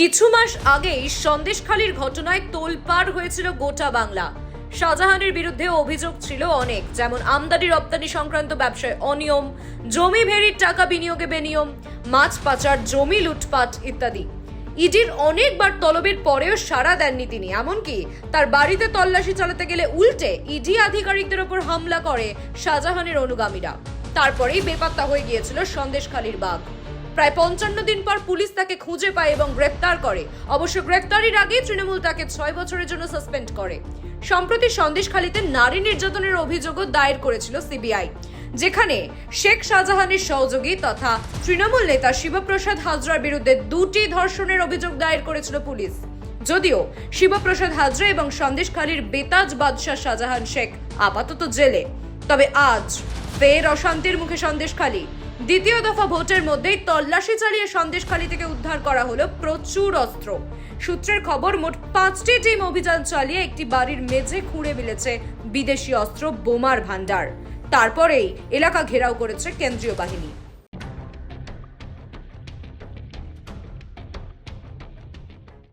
কিছু মাস আগেই সন্দেশখালির ঘটনায় তোলপাড় হয়েছিল গোটা বাংলা। শাহজাহানের বিরুদ্ধে অভিযোগ ছিল অনেক, যেমন আমদানি রপ্তানি সংক্রান্ত ব্যবসায় অনিয়ম, জমি ভেড়ির টাকা বিনিয়োগে বেনিয়ম, মাছ পাচার, জমি লুটপাট ইত্যাদি। ইডির অনেকবার তলবের পরেও সাড়া দেননি তিনি, এমনকি তার বাড়িতে তল্লাশি চালাতে গেলে উল্টে ইডি আধিকারিকদের ওপর হামলা করে শাহজাহানের অনুগামীরা। তারপরেই বেপাত্তা হয়ে গিয়েছিল সন্দেশখালির বাঘ। প্রায় পঞ্চান্ন দিন পর পুলিশ তাকে খুঁজে পায় এবং গ্রেপ্তার করে। অবশ্য গ্রেপ্তারির আগে তৃণমূল তাকে ছয় বছরের জন্য সাসপেন্ড করে। সম্প্রতি সন্দেশখালীতে নারী নির্যাতনের অভিযোগও দায়ের করেছিল সিবিআই। যেখানে শেখ শাহজাহানের সহযোগী তথা তৃণমূল নেতা শিবপ্রসাদ হাজরার বিরুদ্ধে দুটি ধর্ষণের অভিযোগ দায়ের করেছিল পুলিশ। যদিও শিবপ্রসাদ হাজরা এবং সন্দেশখালীর বেতাজ বাদশাহ শাহজাহান শেখ আপাতত জেলে। তবে আজ ফের অশান্তির মুখে সন্দেশখালী। দ্বিতীয় দফা ভোটের মধ্যেই তল্লাশি চালিয়ে সন্দেশখালী থেকে উদ্ধার করা হলো প্রচুর অস্ত্র। সূত্রের খবর, মোট পাঁচটি টিম অভিযান চালিয়ে একটি বাড়ির মেঝে খুঁড়ে মিলেছে বিদেশি অস্ত্র বোমার ভান্ডার তারপরেই এলাকা ঘেরাও করেছে কেন্দ্রীয় বাহিনী।